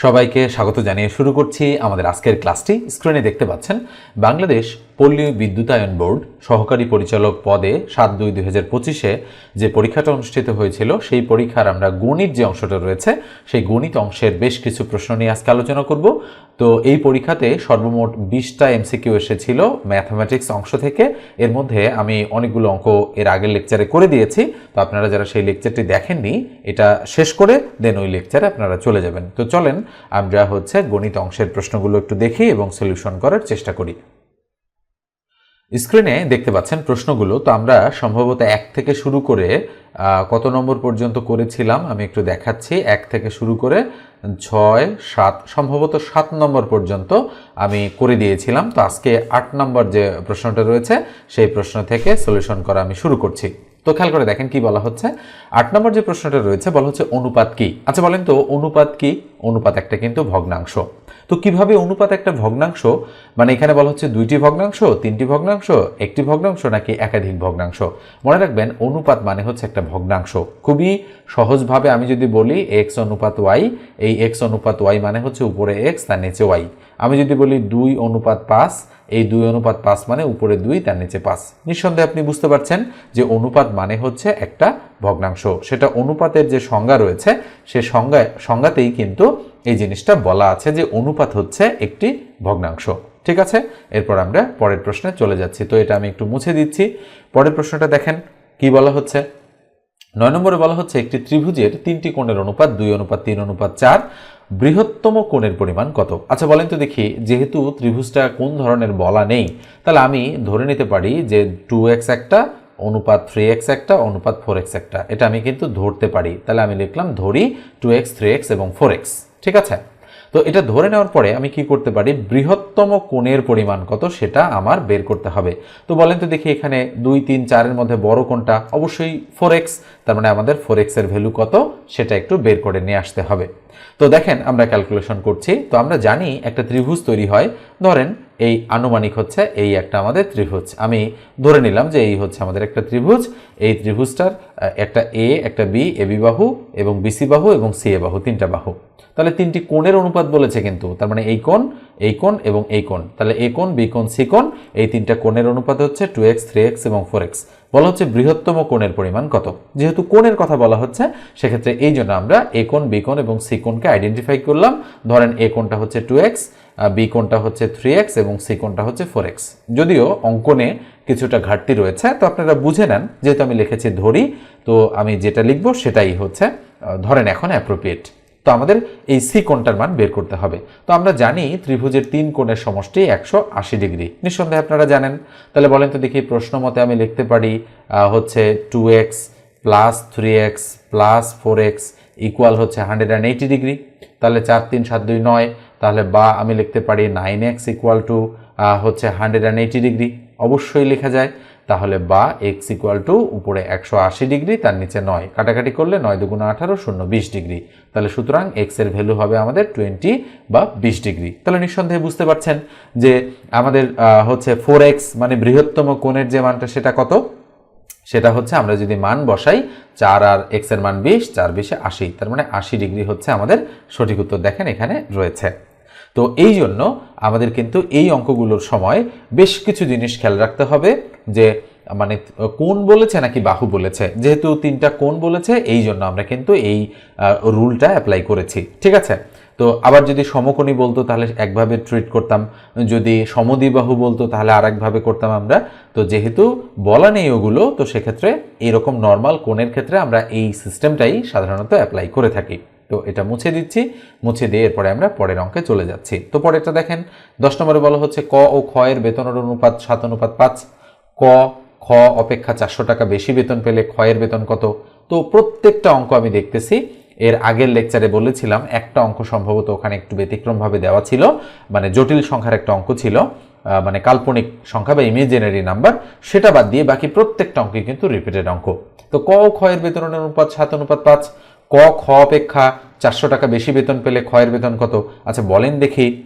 সবাইকে স্বাগত জানিয়ে শুরু করছি আমাদের আজকের ক্লাসটি। স্ক্রিনে দেখতে পাচ্ছেন বাংলাদেশ পল্লী বিদ্যুতায়ন বোর্ড সহকারী পরিচালক পদে সাত দুই দুই হাজার পঁচিশে যে পরীক্ষাটা অনুষ্ঠিত হয়েছিল, সেই পরীক্ষার আমরা গণিত যে অংশটা রয়েছে, সেই গণিত অংশের বেশ কিছু প্রশ্ন নিয়ে আজকে আলোচনা করব। তো এই পরীক্ষাতে সর্বমোট বিশটা এমসিকিউ এসেছিল ম্যাথামেটিক্স অংশ থেকে। এর মধ্যে আমি অনেকগুলো অঙ্ক এর আগের লেকচারে করে দিয়েছি। তো আপনারা যারা সেই লেকচারটি দেখেননি, এটা শেষ করে দেন ওই লেকচারে আপনারা চলে যাবেন। তো চলেন, আমরা হচ্ছে গণিত অংশের প্রশ্নগুলো একটু দেখি এবং সলিউশন করার চেষ্টা করি। স্ক্রিনে দেখতে পাচ্ছেন প্রশ্নগুলো। তো আমরা সম্ভবত এক থেকে শুরু করে কত নম্বর পর্যন্ত করেছিলাম আমি একটু দেখাচ্ছি। এক থেকে শুরু করে ছয়, সাত, সম্ভবত সাত নম্বর পর্যন্ত আমি করে দিয়েছিলাম। তো আজকে আট নম্বর যে প্রশ্নটা রয়েছে, সেই প্রশ্ন থেকে সলিউশন করা আমি শুরু করছি। তো খেয়াল করে দেখেন কি বলা হচ্ছে। আট নম্বর যে প্রশ্নটা রয়েছে, বলা হচ্ছে অনুপাত কি? আচ্ছা বলেন তো, অনুপাত কি? অনুপাত একটা কিন্তু ভগ্নাংশ। তো কীভাবে অনুপাত একটা ভগ্নাংশ মানে এখানে বলা হচ্ছে দুইটি ভগ্নাংশ, তিনটি ভগ্নাংশ, একটি ভগ্নাংশ নাকি একাধিক ভগ্নাংশ। মনে রাখবেন অনুপাত মানে হচ্ছে একটা ভগ্নাংশ। খুবই সহজভাবে আমি যদি বলি এক্স অনুপাত ওয়াই এই এক্স অনুপাত ওয়াই মানে হচ্ছে উপরে এক্স তার নিচে ওয়াই আমি যদি বলি দুই অনুপাত পাঁচ, এই দুই অনুপাত পাঁচ মানে উপরে দুই, তার নিচে পাঁচ। নিঃসন্দেহে আপনি বুঝতে পারছেন যে অনুপাত মানে হচ্ছে একটা ভগ্নাংশ। সেটা অনুপাতের যে সংজ্ঞা রয়েছে, সে সংজ্ঞা সংজ্ঞাতেই কিন্তু এই জিনিসটা বলা আছে যে অনুপাত হচ্ছে একটি ভগ্নাংশ। ঠিক আছে? এরপর আমরা পরের প্রশ্নে চলে যাচ্ছি। তো এটা আমি একটু মুছে দিচ্ছি। পরের প্রশ্নটা দেখেন, কি বলা হচ্ছে? নয় নম্বরে বলা হচ্ছে, একটি ত্রিভুজের তিনটি কোণের অনুপাত দুই, অনুপাত তিন, অনুপাত চার, বৃহত্তম কোণের পরিমাণ কত? আচ্ছা বলেন তো দেখি, যেহেতু ত্রিভুজটা কোন ধরনের বলা নেই, তাহলে আমি ধরে নিতে পারি যে টু এক্স একটা, অনুপাত থ্রি এক্স একটা, অনুপাত ফোর এক্স একটা। এটা আমি কিন্তু ধরতে পারি। তাহলে আমি লিখলাম ধরি টু এক্স থ্রি এক্স এবং ফোর এক্স ঠিক আছে? তো এটা ধরে নেওয়ার পরে আমি কি করতে পারি? বৃহত্তম কোণের পরিমাণ কত সেটা আমার বের করতে হবে। তো বলেন তো দেখি এখানে দুই, তিন, চারের মধ্যে বড় কোনটা অবশ্যই ফোর এক্স তার মানে আমাদের ফোর এক্সের ভ্যালু কত সেটা একটু বের করে নিয়ে আসতে হবে। তো দেখেন, আমরা ক্যালকুলেশন করছি, তো আমরা জানি একটা ত্রিভুজ তৈরি হয়। ধরেন, এই আনুমানিক হচ্ছে এই একটা আমাদের ত্রিভুজ। আমি ধরে নিলাম যে এই হচ্ছে আমাদের একটা ত্রিভুজ। এই ত্রিভুজটার একটা এ একটা বি এ বি বাহু এবং বিসি বাহু এবং সি এ বাহু, তিনটা বাহু। তাহলে তিনটি কোণের অনুপাত বলেছে কিন্তু, তার মানে এই কোণ এই কোণ এবং এই কোণ। তাহলে এ কোণ বি কোণ সি কোণ, এই তিনটা কোণের অনুপাত হচ্ছে টু এক্স থ্রি এক্স এবং ফোর এক্স বলা হচ্ছে বৃহত্তম কোণের পরিমাণ কত? যেহেতু কোণের কথা বলা হচ্ছে, সেক্ষেত্রে এই জন্য আমরা এ কোণ বি কোণ এবং সি কোণকে আইডেন্টিফাই করলাম। ধরেন এ কোণটা হচ্ছে টু এক্স বি কোণটা হচ্ছে থ্রি এক্স এবং সি কোণটা হচ্ছে ফোর এক্স যদিও অঙ্কনে কিছুটা ঘাটতি রয়েছে, তো আপনারা বুঝে নেন। যেহেতু আমি লিখেছি ধরি, তো আমি যেটা লিখব সেটাই হচ্ছে ধরেন এখন অ্যাপ্রোপ্রিয়েট তো আমাদের এই সি কোণটার মান বের করতে হবে। তো আমরা জানি ত্রিভুজের তিন কোণের সমষ্টি একশো আশি ডিগ্রি। নিঃসন্দেহে আপনারা জানেন। তাহলে বলেন তো দেখি প্রশ্ন মতে আমি লিখতে পারি হচ্ছে two x plus three x plus four x equal হচ্ছে হান্ড্রেড অ্যান্ড এইটি ডিগ্রি। তাহলে চার, তিন, সাত, দুই, নয়। তাহলে বা আমি লিখতে পারি নাইন এক্স ইকুয়াল টু হচ্ছে হান্ড্রেড অ্যান্ড এইটি ডিগ্রি। অবশ্যই লেখা যায়। তাহলে বা এক্স ইকুয়াল টু উপরে একশো আশি ডিগ্রি, তার নিচে নয়। কাটাকাটি করলে নয় দুগুণ আঠারো শূন্য বিশ ডিগ্রি। তাহলে সুতরাং এক্সের ভ্যালু হবে আমাদের টোয়েন্টি বা বিশ ডিগ্রি। তাহলে নিঃসন্দেহে বুঝতে পারছেন যে আমাদের হচ্ছে ফোর এক্স মানে বৃহত্তম কোণের যে মানটা সেটা কত? সেটা হচ্ছে আমরা যদি মান বসাই, চার আর এক্সের মান বিশ, চার বিশে আশি। তার মানে আশি ডিগ্রি হচ্ছে আমাদের সঠিক উত্তর। দেখেন এখানে রয়েছে। তো এই জন্য আমাদের কিন্তু এই অঙ্কগুলোর সময় বেশ কিছু জিনিস খেয়াল রাখতে হবে যে মানে কোন বলেছে নাকি বাহু বলেছে। যেহেতু তিনটা কোন বলেছে, এই জন্য আমরা কিন্তু এই রুলটা অ্যাপ্লাই করেছি। ঠিক আছে? তো আবার যদি সমকোণী বলতো, তাহলে একভাবে ট্রিট করতাম। যদি সমদ্বিবাহু বলতো, তাহলে আর একভাবে করতাম আমরা। তো যেহেতু বলা নেই ওগুলো, তো সেক্ষেত্রে এরকম নর্মাল কোণের ক্ষেত্রে আমরা এই সিস্টেমটাই সাধারণত অ্যাপ্লাই করে থাকি। তো এটা মুছে দিচ্ছি, মুছে দিয়ে এরপরে আমরা পরের অঙ্কে চলে যাচ্ছি। তো পরেরটা দেখেন, দশ নম্বরে বলা হচ্ছে ক ও খ এর বেতনের অনুপাত সাত, অনুপাত পাঁচ। ক, খ অপেক্ষা চারশো টাকা বেশি বেতন পেলে খ এর বেতন কত? তো প্রত্যেকটা অঙ্ক আমি দেখতেছি। এর আগের লেকচারে বলেছিলাম, একটা অঙ্ক সম্ভবত ওখানে একটু ব্যতিক্রমভাবে দেওয়া ছিল মানে জটিল সংখ্যার একটা অঙ্ক ছিল মানে কাল্পনিক সংখ্যা বা ইমেজিনারি নাম্বার, সেটা বাদ দিয়ে বাকি প্রত্যেকটা অঙ্কে কিন্তু রিপিটেড অঙ্ক। তো ক ও এর বেতনের অনুপাত সাত, অনুপাত পাঁচ। ক, খ অপেক্ষা চারশো টাকা বেশি বেতন পেলে খয়ের বেতন কত? আচ্ছা বলেন দেখি।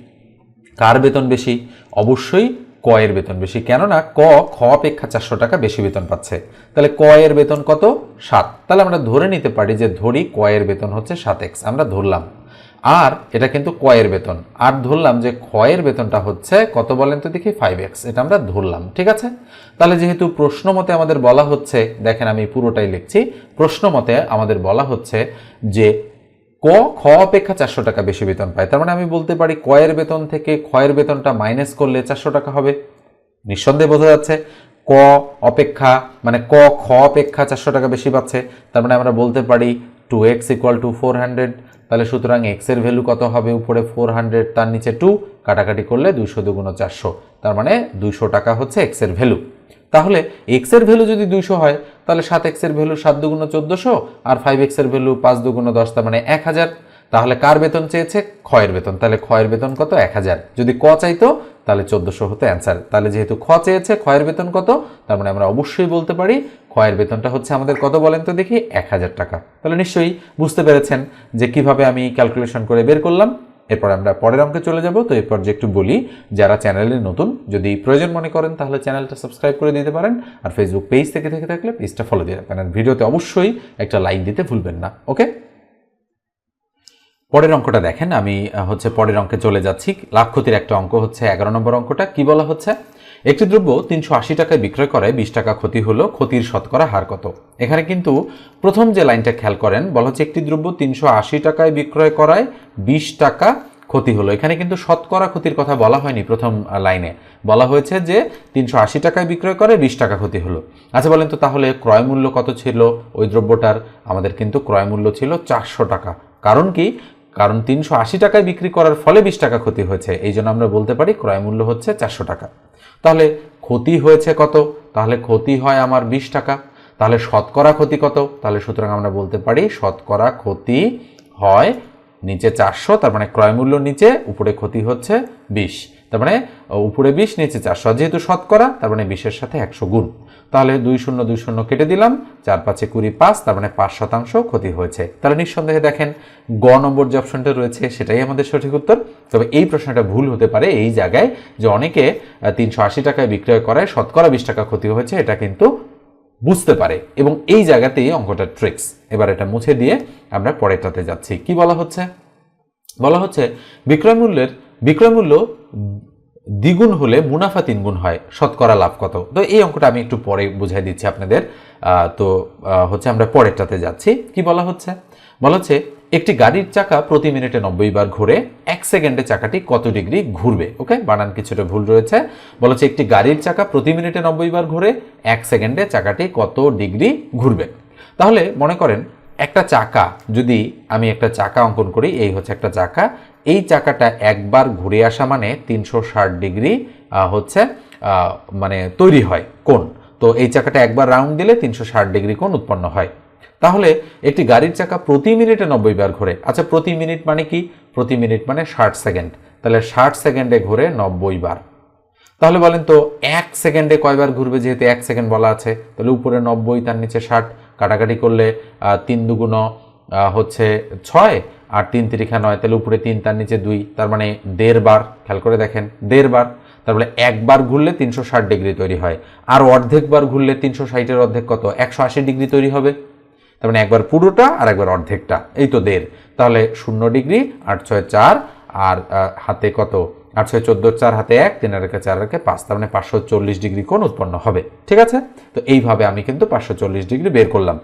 কার বেতন বেশি? অবশ্যই ক এর বেতন বেশি। কেননা ক, খ অপেক্ষা চারশো টাকা বেশি বেতন পাচ্ছে। তাহলে ক এর বেতন কত? সাত। তাহলে আমরা ধরে নিতে পারি যে ধরি কয়ের বেতন হচ্ছে সাত এক্স। আমরা ধরলাম। আর এটা কিন্তু কয়ের বেতন। আর ধরলাম যে ক্ষয়ের বেতনটা হচ্ছে কত বলেন তো দেখি? ফাইভ এক্স এটা আমরা ধরলাম, ঠিক আছে? তাহলে যেহেতু প্রশ্ন মতে আমাদের বলা হচ্ছে, দেখেন আমি পুরোটাই লিখছি, প্রশ্ন মতে আমাদের বলা হচ্ছে যে ক, খ অপেক্ষা চারশো টাকা বেশি বেতন পায়। তার মানে আমি বলতে পারি কয়ের বেতন থেকে ক্ষয়ের বেতনটা মাইনাস করলে চারশো টাকা হবে। নিঃসন্দেহে বোঝা যাচ্ছে, ক অপেক্ষা মানে ক, খ অপেক্ষা চারশো টাকা বেশি পাচ্ছে। তার মানে আমরা বলতে পারি two x equal to four hundred তাহলে সুতরাং এক্সের ভ্যালু কত হবে উপরে ফোর হান্ড্রেড তার নিচে টু কাটাকাটি করলে দুইশো দুগুণ চারশো। তার মানে দুইশো টাকা হচ্ছে এক্সের ভ্যালু তাহলে এক্সের ভ্যালু যদি দুইশো হয়, তাহলে সাত এক্সের ভ্যালু সাত দুগুণ চোদ্দশো আর ফাইভ এক্সের ভ্যালু পাঁচ দুগুণ দশ, তার মানে এক হাজার। তাহলে কার বেতন চেয়েছে? ক্ষয়ের বেতন। তাহলে ক্ষয়ের বেতন কত? এক হাজার। যদি ক চাইতো, তাহলে চোদ্দশো হতো অ্যান্সার তাহলে যেহেতু খ চেয়েছে, ক্ষয়ের বেতন কত? তার মানে আমরা অবশ্যই বলতে পারি, ক্ষয়ের বেতনটা হচ্ছে আমাদের কত বলেন তো দেখি? এক হাজার টাকা। তাহলে নিশ্চয়ই বুঝতে পেরেছেন যে কীভাবে আমি ক্যালকুলেশন করে বের করলাম। এরপর আমরা পরের অঙ্কে চলে যাব। তো এরপর যে একটু বলি, যারা চ্যানেলে নতুন, যদি প্রয়োজন মনে করেন, তাহলে চ্যানেলটা সাবস্ক্রাইব করে দিতে পারেন। আর ফেসবুক পেজ থেকে থেকে থাকলে পেজটা ফলো দিয়ে রাখবেন। আর ভিডিওতে অবশ্যই একটা লাইক দিতে ভুলবেন না। ওকে পরের অঙ্কটা দেখেন, আমি হচ্ছে পরের অঙ্কে চলে যাচ্ছি। লাভ ক্ষতির একটা অঙ্ক হচ্ছে এগারো নম্বর অঙ্কটা। কি বলা হচ্ছে? একটি দ্রব্য তিনশো আশি টাকায় বিক্রয় করে, বিশ টাকা ক্ষতি হলো, ক্ষতির শতকরা হার কত? এখানে কিন্তু প্রথম যে লাইনটা খেয়াল করেন, বলা হচ্ছে একটি দ্রব্য তিনশো আশি টাকায় বিক্রয় করায়, বিশ টাকা ক্ষতি হলো। এখানে কিন্তু শতকরা ক্ষতির কথা বলা হয়নি প্রথম লাইনে। বলা হয়েছে যে তিনশো আশি টাকায় বিক্রয় করে, বিশ টাকা ক্ষতি হলো। আচ্ছা বলেন তো তাহলে ক্রয় মূল্য কত ছিল? ওই দ্রব্যটার, আমাদের কিন্তু ক্রয় মূল্য ছিল চারশো টাকা। কারণ কি? কারণ তিনশো আশি টাকায় বিক্রি করার ফলে বিশ টাকা ক্ষতি হয়েছে। এই জন্য আমরা বলতে পারি ক্রয় মূল্য হচ্ছে চারশো টাকা। তাহলে ক্ষতি হয়েছে কত? তাহলে ক্ষতি হয় আমার বিশ টাকা। তাহলে শতকরা ক্ষতি কত? তাহলে সুতরাং আমরা বলতে পারি শতকরা ক্ষতি হয় নিচে চারশো, তার মানে ক্রয় মূল্য নিচে, উপরে ক্ষতি হচ্ছে বিশ। তার মানে উপরে বিশ, নিচে চারশো। যেহেতু শতকরা, তার মানে বিশের সাথে একশো গুণ। তাহলে দুই শূন্য দুই শূন্য কেটে দিলাম। চার পাঁচে কুড়ি পাঁচ, তার মানে পাঁচ শতাংশ ক্ষতি হয়েছে। তাহলে নিঃসন্দেহে দেখেন, গ নম্বর যে অপশনটা রয়েছে, সেটাই আমাদের সঠিক উত্তর। তবে এই প্রশ্নটা ভুল হতে পারে এই জায়গায় যে অনেকে তিনশো আশি টাকায় বিক্রয় করায় শতকরা বিশ টাকা ক্ষতি হয়েছে, এটা কিন্তু বুঝতে পারে। এবং এই জায়গাতেই অঙ্কটা ট্রিক্স এবার এটা মুছে দিয়ে আমরা পরেরটাতে যাচ্ছি। কি বলা হচ্ছে? বলা হচ্ছে বিক্রয় মূল্যের, বিক্রয় মূল্য দ্বিগুণ হলে মুনাফা তিনগুণ হয়, শতকরা লাভ কত? তো এই অঙ্কটা আমি একটু পরে বুঝাই দিচ্ছি আপনাদের। তো হচ্ছে আমরা পরেরটাতে যাচ্ছি। কি বলা হচ্ছে? বলা হচ্ছে, একটি গাড়ির চাকা প্রতি মিনিটে নব্বই বার ঘুরে, এক সেকেন্ডে চাকাটি কত ডিগ্রি ঘুরবে? ওকে, বানান কিছুটা ভুল রয়েছে। বলা হচ্ছে, একটি গাড়ির চাকা প্রতি মিনিটে নব্বই বার ঘুরে, এক সেকেন্ডে চাকাটি কত ডিগ্রি ঘুরবে? তাহলে মনে করেন একটা চাকা, যদি আমি একটা চাকা অঙ্কন করি, এই হচ্ছে একটা চাকা, এই চাকাটা একবার ঘুরে আসা মানে তিনশো ষাট ডিগ্রি হচ্ছে মানে তৈরি হয় কোন তো এই চাকাটা একবার রাউন্ড দিলে তিনশো ষাট ডিগ্রি কোণ উৎপন্ন হয়। তাহলে একটি গাড়ির চাকা প্রতি মিনিটে নব্বই বার ঘোরে। আচ্ছা প্রতি মিনিট মানে কি? প্রতি মিনিট মানে ষাট সেকেন্ড। তাহলে ষাট সেকেন্ডে ঘোরে নব্বই বার তাহলে বলেন তো, এক সেকেন্ডে কয়বার ঘুরবে? যেহেতু এক সেকেন্ড বলা আছে, তাহলে উপরে নব্বই, তার নিচে ষাট। কাটাকাটি করলে তিন দুগুণ হচ্ছে ছয় আর তিন তিরিখা নয়। তাহলে উপরে তিন, তার নিচে দুই, তার মানে দেড় বার, খেয়াল করে দেখেন, দেড় বার। তারপরে একবার ঘুরলে তিনশো ষাট ডিগ্রি তৈরি হয়। আর অর্ধেকবার ঘুরলে তিনশো ষাটের অর্ধেক কত? একশো আশি ডিগ্রি তৈরি হবে। তার মানে একবার পুরোটা আর একবার অর্ধেকটা। এই তো দেড়। তাহলে শূন্য ডিগ্রি, আট ছয় চার, আর হাতে কত? আট ছয় চোদ্দ চার হাতে এক, তিন রেখে চার রেখে পাঁচ, তার মানে পাঁচশো চল্লিশ ডিগ্রি কোণ উৎপন্ন হবে। ঠিক আছে? তো এইভাবে আমি কিন্তু পাঁচশো চল্লিশ ডিগ্রি বের করলাম।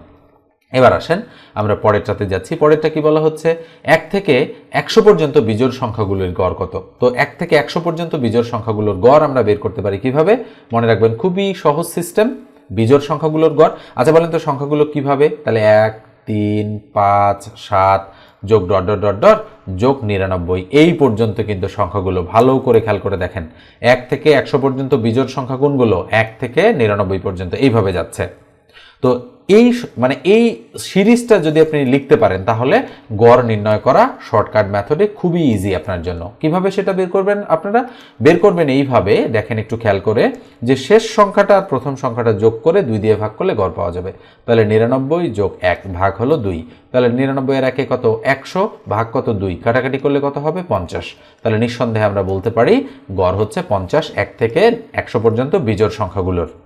এবার আসেন, আমরা পরেরটাতে যাচ্ছি। পরেরটা কি বলা হচ্ছে? এক থেকে একশো পর্যন্ত বিজোড় সংখ্যাগুলোর গড় কত? তো এক থেকে একশো পর্যন্ত বিজোড় সংখ্যাগুলোর গড় আমরা বের করতে পারি কীভাবে? মনে রাখবেন, খুবই সহজ সিস্টেম, বিজোড় সংখ্যাগুলোর গড়। আচ্ছা বলেন তো সংখ্যাগুলো কীভাবে? তাহলে এক, তিন, পাঁচ, সাত যোগ ডট ডট ডট ডট, যোগ নিরানব্বই। এই পর্যন্ত কিন্তু সংখ্যাগুলো ভালো করে খেয়াল করে দেখেন। এক থেকে একশো পর্যন্ত বিজোড় সংখ্যা কোনগুলো? এক থেকে নিরানব্বই পর্যন্ত। এইভাবে যাচ্ছে। তো এই মানে এই সিরিজটা যদি আপনি লিখতে পারেন, তাহলে গড় নির্ণয় করা শর্টকাট মেথডে খুবই ইজি আপনার জন্য। কীভাবে সেটা বের করবেন আপনারা? বের করবেন এইভাবে, দেখেন একটু খেয়াল করে, যে শেষ সংখ্যাটা আর প্রথম সংখ্যাটা যোগ করে দুই দিয়ে ভাগ করলে গড় পাওয়া যাবে। তাহলে নিরানব্বই যোগ এক ভাগ হলো দুই। তাহলে নিরানব্বই এর একে কত? একশো, ভাগ কত? দুই। কাটাকাটি করলে কত হবে? পঞ্চাশ। তাহলে নিঃসন্দেহে আমরা বলতে পারি, গড় হচ্ছে পঞ্চাশ, এক থেকে একশো পর্যন্ত বিজোড় সংখ্যাগুলোর।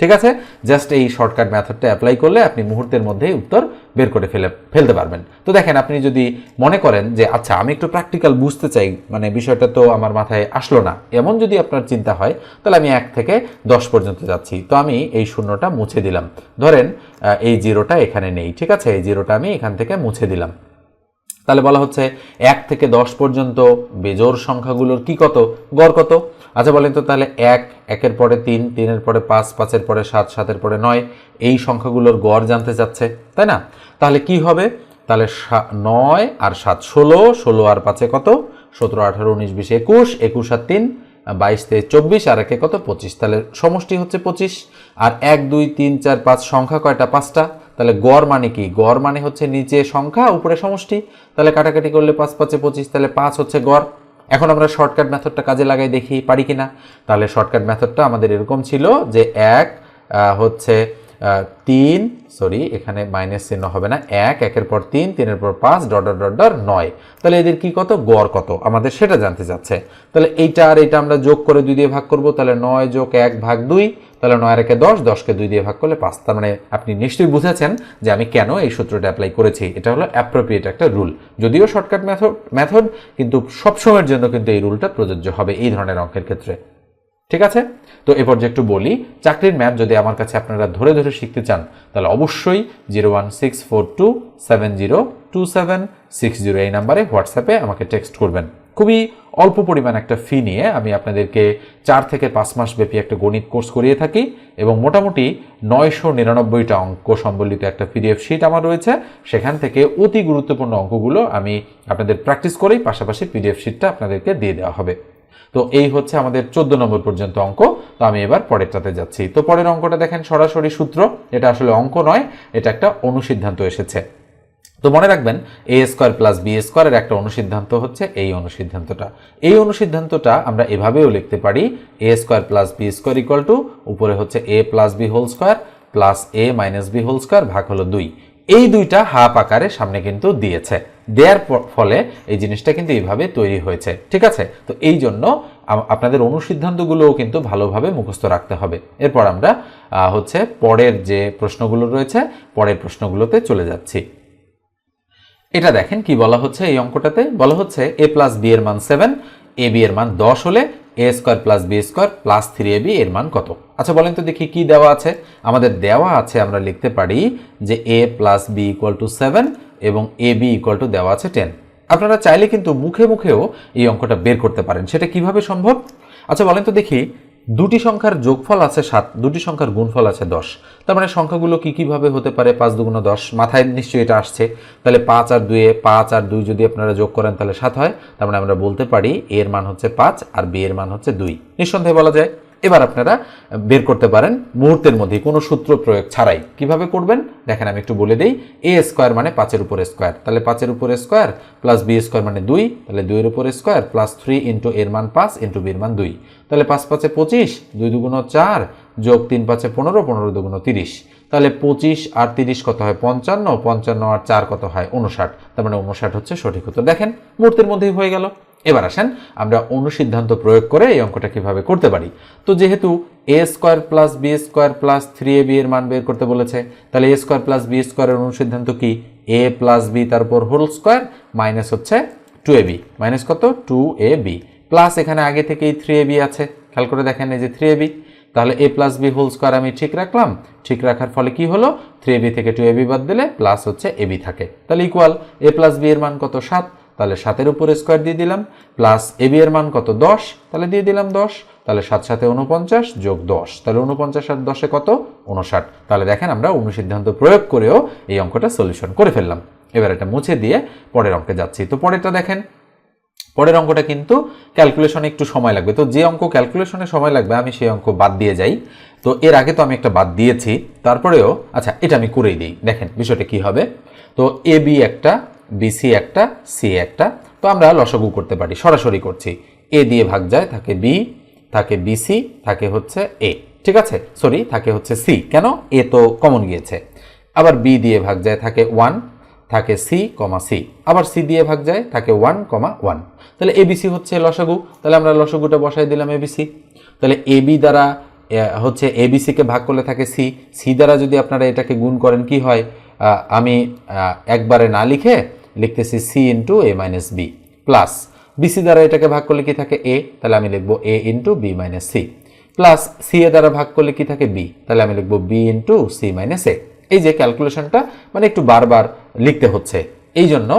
ঠিক আছে? জাস্ট এই শর্টকাট মেথডটা অ্যাপ্লাই করলে আপনি মুহূর্তের মধ্যেই উত্তর বের করে ফেলে, ফেলতে পারবেন। তো দেখেন, আপনি যদি মনে করেন যে আচ্ছা আমি একটু প্র্যাকটিক্যাল বুঝতে চাই মানে বিষয়টা তো আমার মাথায় আসলো না। এমন যদি আপনার চিন্তা হয়, তাহলে আমি এক থেকে দশ পর্যন্ত যাচ্ছি। তো আমি এই শূন্যটা মুছে দিলাম। ধরেন এই জিরোটা এখানে নেই, ঠিক আছে? এই জিরোটা আমি এখান থেকে মুছে দিলাম। তাহলে বলা হচ্ছে, এক থেকে দশ পর্যন্ত বেজোর সংখ্যাগুলোর কি কত? গড় কত? আচ্ছা বলেন তো তাহলে এক, একের পরে তিন, তিনের পরে পাঁচ, পাঁচের পরে সাত, সাতের পরে নয়, এই সংখ্যাগুলোর গড় জানতে চাচ্ছে, তাই না? তাহলে কি হবে? তাহলে নয় আর সাত ষোলো ষোলো আর পাঁচে কত? সতেরো, আঠারো, উনিশ, বিশ, একুশ একুশ আর তিন, বাইশ, তেইশ, চব্বিশ, আর একে কত? পঁচিশ। তাহলে সমষ্টি হচ্ছে পঁচিশ, আর এক, দুই, তিন, চার, পাঁচ, সংখ্যা কয়টা? পাঁচটা। তাহলে গড় মানে কি? গড় মানে হচ্ছে নিচে সংখ্যা, উপরে সমষ্টি। তাহলে কাটাকাটি করলে পাঁচ, পাঁচে পঁচিশ, তাহলে পাঁচ হচ্ছে গড়। এখন আমরা শর্টকাট মেথডটা কাজে লাগাই দেখি পারি কি না তাহলে শর্টকাট মেথডটা আমাদের এরকম ছিল যে এক হচ্ছে তিন সরি এখানে মাইনাস চিহ্ন হবে না। এক, একের পর তিন, তিনের পর পাঁচ ডট ডট ডট ডট নয়। তাহলে এদের কি কত? গড় কত? আমাদের সেটা জানতে চাচ্ছে। তাহলে এইটা আর এইটা আমরা যোগ করে দুই দিয়ে ভাগ করব, তাহলে নয় যোগ এক ভাগ দুই তাহলে নয় একে দশ, দশকে দুই দিয়ে ভাগ করলে পাঁচ। তার মানে আপনি নিশ্চয়ই বুঝেছেন যে আমি কেন এই সূত্রটা অ্যাপ্লাই করেছি। এটা হলো অ্যাপ্রোপ্রিয়েট একটা রুল যদিও শর্টকাট ম্যাথড মেথড কিন্তু সবসময়ের জন্য কিন্তু এই রুলটা প্রযোজ্য হবে এই ধরনের অঙ্কের ক্ষেত্রে। ঠিক আছে? তো এ পর্যায়ে একটু বলি, চাকরির ম্যাথ যদি আমার কাছে আপনারা ধরে ধরে শিখতে চান, তাহলে অবশ্যই zero one six four two seven zero two seven six zero এই নাম্বারে হোয়াটসঅ্যাপে আমাকে টেক্সট করবেন। খুবই অল্প পরিমাণ একটা ফি নিয়ে আমি আপনাদেরকে চার থেকে পাঁচ মাস ব্যাপী একটা গণিত কোর্স করিয়ে থাকি এবং মোটামুটি নয়শো নিরানব্বইটা অঙ্ক সম্বলিত একটা পিডিএফ শিট আমার রয়েছে। সেখান থেকে অতি গুরুত্বপূর্ণ অঙ্কগুলো আমি আপনাদের প্র্যাকটিস করেই পাশাপাশি পিডিএফ শিটটা আপনাদেরকে দিয়ে দেওয়া হবে। তো এই হচ্ছে আমাদের চোদ্দ নম্বর পর্যন্ত অঙ্ক। তো আমি এবার পরেরটাতে যাচ্ছি। তো পরের অঙ্কটা দেখেন সরাসরি সূত্র। এটা আসলে অঙ্ক নয়, এটা একটা অনুসিদ্ধান্ত এসেছে। তো মনে রাখবেন এ স্কোয়ার প্লাস বি স্কোয়ারের একটা অনুসিদ্ধান্ত হচ্ছে এই অনুসিদ্ধান্তটা। এই অনুসিদ্ধান্তটা আমরা এভাবেও লিখতে পারি a square plus b square equal to উপরে হচ্ছে a plus b whole square plus a minus b whole square ভাগ হলো দুই। এই দুইটা হাফ আকারে সামনে কিন্তু দিয়েছে। দেওয়ার ফলে এই জিনিসটা কিন্তু এইভাবে তৈরি হয়েছে। ঠিক আছে? তো এই জন্য আপনাদের অনুসিদ্ধান্তগুলোও কিন্তু ভালোভাবে মুখস্থ রাখতে হবে। এরপর আমরা হচ্ছে পরের যে প্রশ্নগুলো রয়েছে, পরের প্রশ্নগুলোতে চলে যাচ্ছি। এটা দেখেন কি বলা হচ্ছে এই অঙ্কটাতে? বলা হচ্ছে এ প্লাস বি এর মান সেভেন এ বি এর মান দশ হলে a square plus b square plus three a b এর মান কত? আচ্ছা বলেন তো দেখি কি দেওয়া আছে। আমাদের দেওয়া আছে, আমরা লিখতে পারি যে a plus b equal to seven এবং এ বি ইকুয়াল টু দেওয়া আছে টেন আপনারা চাইলে কিন্তু মুখে মুখেও এই অঙ্কটা বের করতে পারেন। সেটা কীভাবে সম্ভব? আচ্ছা বলেন তো দেখি। দুটি সংখ্যার যোগফল আছে সাত, দুটি সংখ্যার গুণফল আছে দশ। তার মানে সংখ্যাগুলো কী কীভাবে হতে পারে পাঁচ দুগুণ দশ? মাথায় নিশ্চয়ই এটা আসছে। তাহলে পাঁচ আর দুয়ে পাঁচ আর দুই যদি আপনারা যোগ করেন তাহলে সাত হয়। তার মানে আমরা বলতে পারি এ এর মান হচ্ছে পাঁচ আর বি এর মান হচ্ছে দুই। নিঃসন্দেহে বলা যায়, এবার আপনারা বের করতে পারেন মুহূর্তের মধ্যে, কোনো সূত্র প্রয়োগ ছাড়াই। কীভাবে করবেন? দেখেন আমি একটু বলে দিই, এ স্কোয়ার মানে পাঁচের উপরে স্কোয়ার। তাহলে পাঁচের উপরে স্কোয়ার প্লাস বি স্কোয়ার মানে দুই, তাহলে দুইয়ের উপরে স্কোয়ার প্লাস থ্রি ইন্টু এর মান পাঁচ ইন্টু বির মান দুই। তাহলে পাঁচ পাঁচে পঁচিশ, দুই দুগুণ চার, যোগ তিন পাঁচে পনেরো পনেরো দুগুণ তিরিশ। তাহলে পঁচিশ আর তিরিশ কত হয়? পঞ্চান্ন পঞ্চান্ন আর চার কত হয়? উনষাট তার মানে উনষাট হচ্ছে সঠিক উত্তর। দেখেন মুহূর্তের মধ্যেই হয়ে গেল। এবার আসেন, আমরা অনুসিদ্ধান্ত প্রয়োগ করে এই অঙ্কটা কীভাবে করতে পারি? তো যেহেতু a square plus b square plus three a b এর মান বের করতে বলেছে, তাহলে এ স্কোয়ার প্লাস বি স্কোয়ারের অনুসিদ্ধান্ত কি? এ প্লাস বি তারপর হোল স্কোয়ার মাইনাস হচ্ছে টু এ বি মাইনাস কত? টু এ বি প্লাস এখানে আগে থেকেই থ্রি এ বি আছে। খেয়াল করে দেখেন এই যে থ্রি এ বি তাহলে a plus b whole square আমি ঠিক রাখলাম। ঠিক রাখার ফলে কি হলো? থ্রি এবি থেকে টু এবি বাদ দিলে প্লাস হচ্ছে এবি থাকে। তাহলে ইকুয়াল এ প্লাস বি এর মান কত? সাত। তাহলে সাতের উপরে স্কোয়ার দিয়ে দিলাম। প্লাস এবি এর মান কত? দশ। তাহলে দিয়ে দিলাম দশ। তাহলে সাত সাথে উনপঞ্চাশ যোগ দশ। তাহলে উনপঞ্চাশ আর দশে কত? উনষাট তাহলে দেখেন আমরা অনুসিদ্ধান্ত প্রয়োগ করেও এই অঙ্কটা সলিউশন করে ফেললাম। এবার এটা মুছে দিয়ে পরের অঙ্কে যাচ্ছি। তো পরেরটা দেখেন। পরের অঙ্কটা কিন্তু ক্যালকুলেশনে একটু সময় লাগবে। তো যে অঙ্ক ক্যালকুলেশনে সময় লাগবে, আমি সেই অঙ্ক বাদ দিয়ে যাই। তো এর আগে তো আমি একটা বাদ দিয়েছি। তারপরেও আচ্ছা এটা আমি করেই দিই। দেখেন, বিষয়টা কি হবে? তো এ বি একটা বিসি একটা সি একটা। তো আমরা লসগু করতে পারি, সরাসরি করছি। এ দিয়ে ভাগ যায়, থাকে বি থাকে বিসি থাকে হচ্ছে এ ঠিক আছে? সরি থাকে হচ্ছে সি কেন? এ তো কমন গিয়েছে। আবার বি দিয়ে ভাগ যায়, থাকে ওয়ান থাকে সি কমা সি আবার সি দিয়ে ভাগ যায়, থাকে ওয়ান কমা ওয়ান তাহলে এবিসি হচ্ছে লসাগু। তাহলে আমরা লসাগুটা বসাই দিলাম এবিসি তাহলে এবি দ্বারা হচ্ছে এবিসিকে ভাগ করলে থাকে সি সি দ্বারা যদি আপনারা এটাকে গুণ করেন, কি হয়? আমি একবারে না লিখে লিখতেছি c into a minus b plus b c দ্বারা এটাকে ভাগ করলে কি থাকে? এ তাহলে আমি লিখব a into b minus c plus c a দ্বারা ভাগ করলে কি থাকে? বি তাহলে আমি লিখব b into c minus a এই যে ক্যালকুলেশনটা মানে একটু বারবার লিখতে হচ্ছে। এই জন্য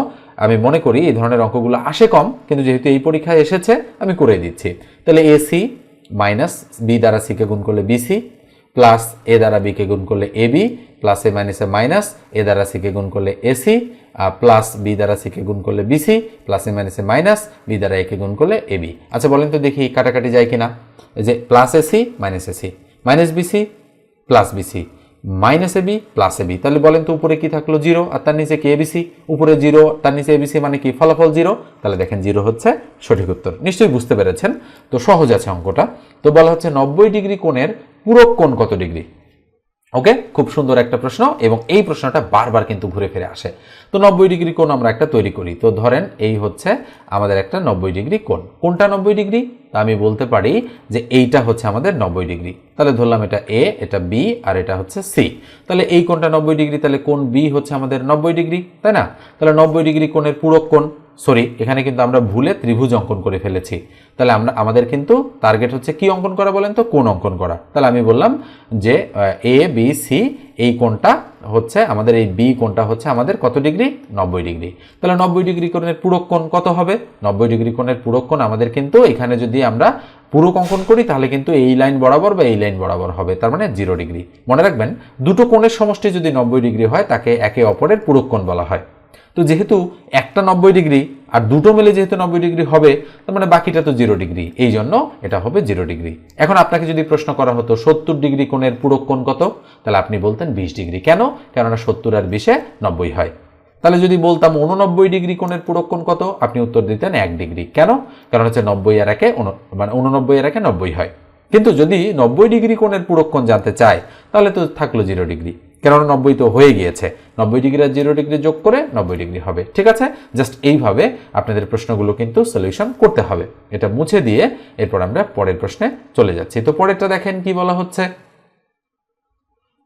আমি মনে করি এই ধরনের অঙ্কগুলো আসে কম, কিন্তু যেহেতু এই পরীক্ষায় এসেছে, আমি করে দিচ্ছি। তাহলে এসি মাইনাস বি দ্বারা সিকে গুণ করলে বিসি প্লাস এ দ্বারা বিকে গুণ করলে এ বি প্লাস এ মাইনাসে মাইনাস এ দ্বারা সিকে গুণ করলে এসি প্লাস বি দ্বারা সিকে গুণ করলে বিসি প্লাস এ মাইনাসে মাইনাস বি দ্বারা একে গুণ করলে এ বি আচ্ছা বলেন তো দেখি কাটাকাটি যায় কিনা। যে plus a c minus a c minus b c plus b c minus a b plus a b তাহলে বলেন তো উপরে কি থাকল জিরো আর তার নিচে কি এবিসি উপরে জিরো তার নিচে এবিসি মানে কি? ফলাফল জিরো তাহলে দেখেন জিরো হচ্ছে সঠিক উত্তর। নিশ্চয়ই বুঝতে পেরেছেন? তো সহজ আছে অঙ্কটা। তো বলা হচ্ছে নব্বই ডিগ্রি কোণের পূরক কোণ কত ডিগ্রি? ওকে খুব সুন্দর একটা প্রশ্ন এবং এই প্রশ্নটা বারবার কিন্তু ঘুরে ফিরে আসে। তো নব্বই ডিগ্রি কোণ আমরা একটা তৈরি করি। তো ধরেন এই হচ্ছে আমাদের একটা নব্বই ডিগ্রি কোণ। কোনটা নব্বই ডিগ্রি? তা আমি বলতে পারি যে এইটা হচ্ছে আমাদের নব্বই ডিগ্রি। তাহলে ধরলাম এটা এ এটা বি আর এটা হচ্ছে সি তাহলে এই কোণটা নব্বই ডিগ্রি, তাহলে কোণ বি হচ্ছে আমাদের নব্বই ডিগ্রি, তাই না? তাহলে নব্বই ডিগ্রি কোণের পূরক কোণ। সরি এখানে কিন্তু আমরা ভুলে ত্রিভুজ অঙ্কন করে ফেলেছি। তাহলে আমরা, আমাদের কিন্তু টার্গেট হচ্ছে কি অঙ্কন করা বলেন তো? কোন অঙ্কন করা। তাহলে আমি বললাম যে এ বি সি এই কোণটা হচ্ছে আমাদের, এই বি কোণটা হচ্ছে আমাদের কত ডিগ্রি? নব্বই ডিগ্রি। তাহলে নব্বই ডিগ্রি কোণের পূরক কোণ কত হবে? নব্বই ডিগ্রি কোণের পূরক কোণ আমাদের কিন্তু এখানে যদি আমরা পূরক অঙ্কন করি, তাহলে কিন্তু এই লাইন বরাবর বা এই লাইন বরাবর হবে। তার মানে জিরো ডিগ্রি। মনে রাখবেন, দুটো কোণের সমষ্টি যদি নব্বই ডিগ্রি হয়, তাকে একে অপরের পূরক কোণ বলা হয়। তো যেহেতু একটা নব্বই ডিগ্রি আর দুটো মিলে যেহেতু নব্বই ডিগ্রি হবে, তার মানে বাকিটা তো জিরো ডিগ্রি। এই জন্য এটা হবে জিরো ডিগ্রি। এখন আপনাকে যদি প্রশ্ন করা হতো, সত্তর ডিগ্রি কোণের পূরক কোণ কত? তাহলে আপনি বলতেন বিশ ডিগ্রি। কেন? কেননা সত্তর আর বিশে নব্বই হয়। তাহলে যদি বলতাম উননব্বই ডিগ্রি কোণের পূরক কোণ কত? আপনি উত্তর দিতেন এক ডিগ্রি। কেন? কারণ হচ্ছে নব্বই আর একে মানে উননব্বই আর একে নব্বই হয়। কিন্তু যদি নব্বই ডিগ্রি কোণের পূরক কোণ জানতে চায়, তাহলে তো থাকল জিরো ডিগ্রি। কেননা নব্বই তো হয়ে গিয়েছে। নব্বই ডিগ্রি আর জিরো ডিগ্রি যোগ করে নব্বই ডিগ্রি হবে। ঠিক আছে? জাস্ট এইভাবে আপনাদের প্রশ্নগুলো কিন্তু সলিউশন করতে হবে। এটা মুছে দিয়ে এরপর আমরা পরের প্রশ্নে চলে যাচ্ছি। তো পরেরটা দেখেন কি বলা হচ্ছে?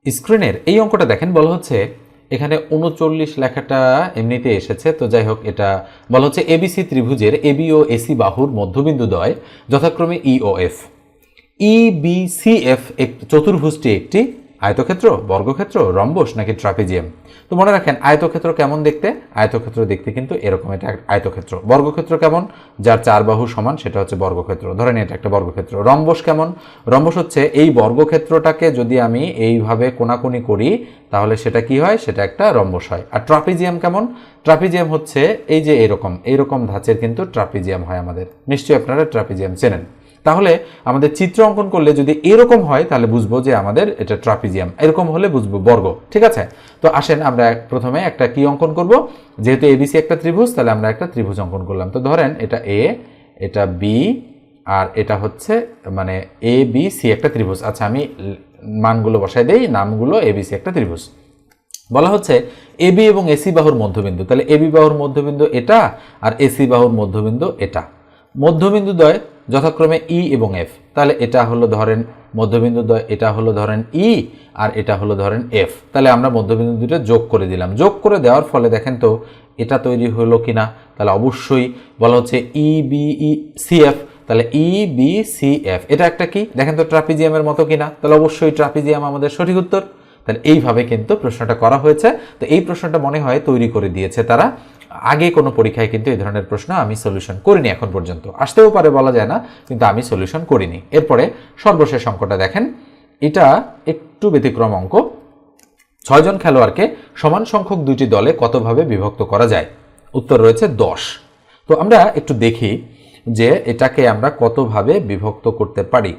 স্ক্রিনের এই অঙ্কটা দেখেন বলা হচ্ছে, এখানে উনচল্লিশ লেখাটা এমনিতে এসেছে। তো যাই হোক, এটা বলা হচ্ছে এবিসি ত্রিভুজের এবি ও এসি বাহুর মধ্যবিন্দু দ্বয়, যথাক্রমে ই ও F E B C F এক চতুর্ভুজটি একটি আয়তক্ষেত্র, বর্গক্ষেত্র, রম্বস নাকি ট্রাপিজিয়াম? তো মনে রাখেন, আয়তক্ষেত্র কেমন দেখতে? আয়তক্ষেত্র দেখতে কিন্তু এরকম এটা আয়তক্ষেত্র। বর্গক্ষেত্র কেমন? যার চার বাহু সমান, সেটা হচ্ছে বর্গক্ষেত্র। ধরেন এটা একটা বর্গক্ষেত্র। রম্বস কেমন? রম্বস হচ্ছে এই বর্গক্ষেত্রটাকে যদি আমি এইভাবে কোনাকুনি করি, তাহলে সেটা কি হয়? সেটা একটা রম্বস হয়। আর ট্রাপিজিয়াম কেমন? ট্রাপিজিয়াম হচ্ছে এই যে এরকম, এইরকম ধাঁচের কিন্তু ট্রাপিজিয়াম হয় আমাদের। নিশ্চয়ই আপনারা ট্রাপিজিয়াম চেনেন। তাহলে আমাদের চিত্র অঙ্কন করলে যদি এরকম হয়, তাহলে বুঝব যে আমাদের এটা ট্রাপিজিয়াম। এরকম হলে বুঝব বর্গ, ঠিক আছে? তো আসেন আমরা প্রথমে একটা কি অঙ্কন করব? যেহেতু এবিসি একটা ত্রিভুজ, তাহলে আমরা একটা ত্রিভুজ অঙ্কন করলাম। তো ধরেন এটা এ এটা বি আর এটা হচ্ছে মানে এ বি সি একটা ত্রিভুজ। আচ্ছা আমি মানগুলো বসাই দেই, নামগুলো এ বি সি একটা ত্রিভুজ। বলা হচ্ছে এবি এবং এসি বাহুর মধ্যবিন্দু। তাহলে এবি বাহুর মধ্যবিন্দু এটা, আর এসি বাহুর মধ্যবিন্দু এটা। মধ্যবিন্দু দ্বয় যথাক্রমে ই এবং এফ। তাহলে এটা হলো ধরেন মধ্যবিন্দু এটা হলো ধরেন ই আর এটা হলো ধরেন এফ। তাহলে আমরা মধ্যবিন্দু দুটো যোগ করে দিলাম। যোগ করে দেওয়ার ফলে দেখেন তো এটা তৈরি হলো কিনা? তাহলে অবশ্যই বলা হচ্ছে E, B, E, C, F. তাহলে ই, বি, সি, এফ। এটা একটা কি? দেখেন তো ট্রাপিজিয়ামের মতো কিনা? তাহলে অবশ্যই ট্রাপিজিয়াম আমাদের সঠিক উত্তর। তাহলে এইভাবে কিন্তু প্রশ্নটা করা হয়েছে। তো এই প্রশ্নটা মনে হয় তৈরি করে দিয়েছে তারা। আগে কোনো পরীক্ষায় কিন্তু এই ধরনের প্রশ্ন আমি সলিউশন করিনি এখন পর্যন্ত। আসতেও পারে বলা যায় না, কিন্তু আমি সলিউশন করিনি। এরপরে সর্বশেষ অঙ্কটা দেখেন। এটা একটু ব্যতিক্রম অঙ্ক। ছয়জন খেলোয়াড়কে সমান সংখ্যক দুইটি দলে কতভাবে বিভক্ত করা যায়? উত্তর রয়েছে দশ। তো আমরা একটু দেখি যে এটাকে আমরা কতভাবে বিভক্ত করতে পারি।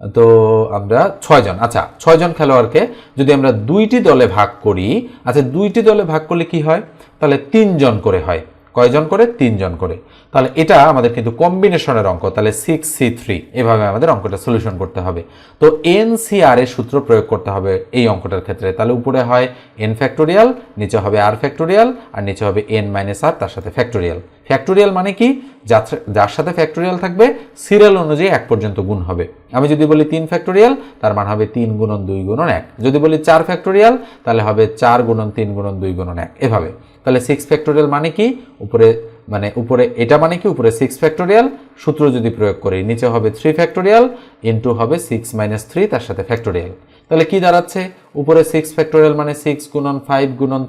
তো আমরা ছয়জন আচ্ছা ছয়জন খেলোয়াড়কে যদি আমরা দুইটি দলে ভাগ করি আচ্ছা দুইটি দলে ভাগ করলে কি হয়? তাহলে তিনজন করে হয়। কয়জন করে? তিনজন করে। তাহলে এটা আমাদের কিন্তু কম্বিনেশনের অঙ্ক। তাহলে সিক্স সি থ্রি এভাবে আমাদের অঙ্কটা সলিউশন করতে হবে। তো এন সি আর এর সূত্র প্রয়োগ করতে হবে এই অঙ্কটার ক্ষেত্রে। তাহলে উপরে হয় এন ফ্যাক্টোরিয়াল নিচে হবে আর ফ্যাক্টোরিয়াল আর নিচে হবে এন মাইনাস আর তার সাথে ফ্যাক্টোরিয়াল ফ্যাক্টোরিয়াল মানে কি? যার- যার সাথে ফ্যাক্টোরিয়াল থাকবে সিরিয়াল অনুযায়ী এক পর্যন্ত গুণ হবে। আমি যদি বলি তিন ফ্যাক্টোরিয়াল তার মান হবে তিন গুণন দুই গুণন এক। যদি বলি চার ফ্যাক্টোরিয়াল তাহলে হবে চার গুণন তিন গুণন দুই গুণন এক। এভাবে। তাহলে সিক্স ফ্যাক্টোরিয়াল মানে কি? উপরে মানে উপরে এটা মানে কি? উপরে সিক্স ফ্যাক্টোরিয়াল সূত্র যদি প্রয়োগ করি, নিচে হবে থ্রি ফ্যাক্টোরিয়াল ইন্টু হবে সিক্স মাইনাস থ্রি তার সাথে ফ্যাক্টোরিয়াল তাহলে কি দাঁড়াচ্ছে? উপরে সিক্স ফ্যাক্টোরিয়াল মানে সিক্স গুণন ফাইভ গুণন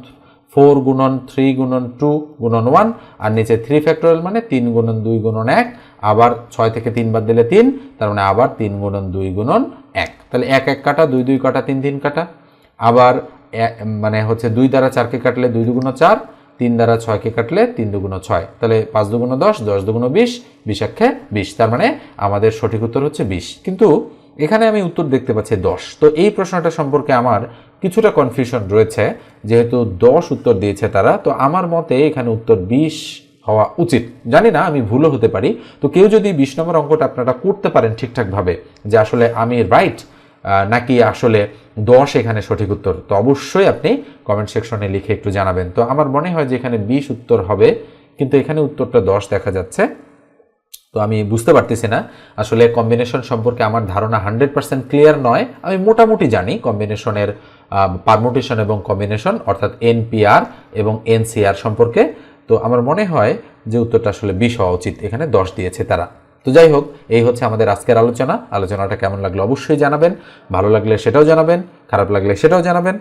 ফোর গুণন থ্রি গুণন টু গুণন ওয়ান আর নিচে থ্রি ফ্যাক্টোরিয়াল মানে তিন গুণন দুই গুণন এক, আবার ছয় থেকে তিন বাদ দিলে তিন, তার মানে আবার তিন গুণন দুই গুণন এক। তাহলে এক এক কাটা, দুই দুই কাটা, তিন তিন কাটা। আবার মানে হচ্ছে দুই দ্বারা চারকে কাটলে দুই দুগুণ চার, তিন দ্বারা ছয়কে কাটলে তিন দুগুণ ছয়। তাহলে পাঁচ দুগুণ দশ দশ দুগুণ বিশ একে বিশ। তার মানে আমাদের সঠিক উত্তর হচ্ছে বিশ। কিন্তু এখানে আমি উত্তর দেখতে পাচ্ছি দশ। তো এই প্রশ্নটা সম্পর্কে আমার কিছুটা কনফিউশন রয়েছে, যেহেতু দশ উত্তর দিয়েছে তারা। তো আমার মতে এখানে উত্তর বিশ হওয়া উচিত। জানি না, আমি ভুলও হতে পারি। তো কেউ যদি বিশ নম্বর অঙ্কটা আপনারা করতে পারেন ঠিকঠাকভাবে, যে আসলে আমি রাইট নাকি আসলে দশ এখানে সঠিক উত্তর? তো অবশ্যই আপনি কমেন্ট সেকশনে লিখে একটু জানাবেন। তো আমার মনে হয় যে এখানে বিশ উত্তর হবে, কিন্তু এখানে উত্তরটা দশ দেখা যাচ্ছে। তো আমি বুঝতে পারতেছি না। আসলে কম্বিনেশন সম্পর্কে আমার ধারণা হান্ড্রেড পার্সেন্ট ক্লিয়ার নয়। আমি মোটামুটি জানি কম্বিনেশনের পারমোটেশন এবং কম্বিনেশন অর্থাৎ এনপিআর এবং এনসিআর সম্পর্কে। তো আমার মনে হয় যে উত্তরটা আসলে বিশ হওয়া উচিত। এখানে দশ দিয়েছে তারা। তো যাই হোক, এই হচ্ছে আমাদের আজকের আলোচনা। আলোচনাটা কেমন লাগল অবশ্যই জানাবেন। ভালো লাগলে সেটাও জানাবেন, খারাপ লাগলে সেটাও জানাবেন।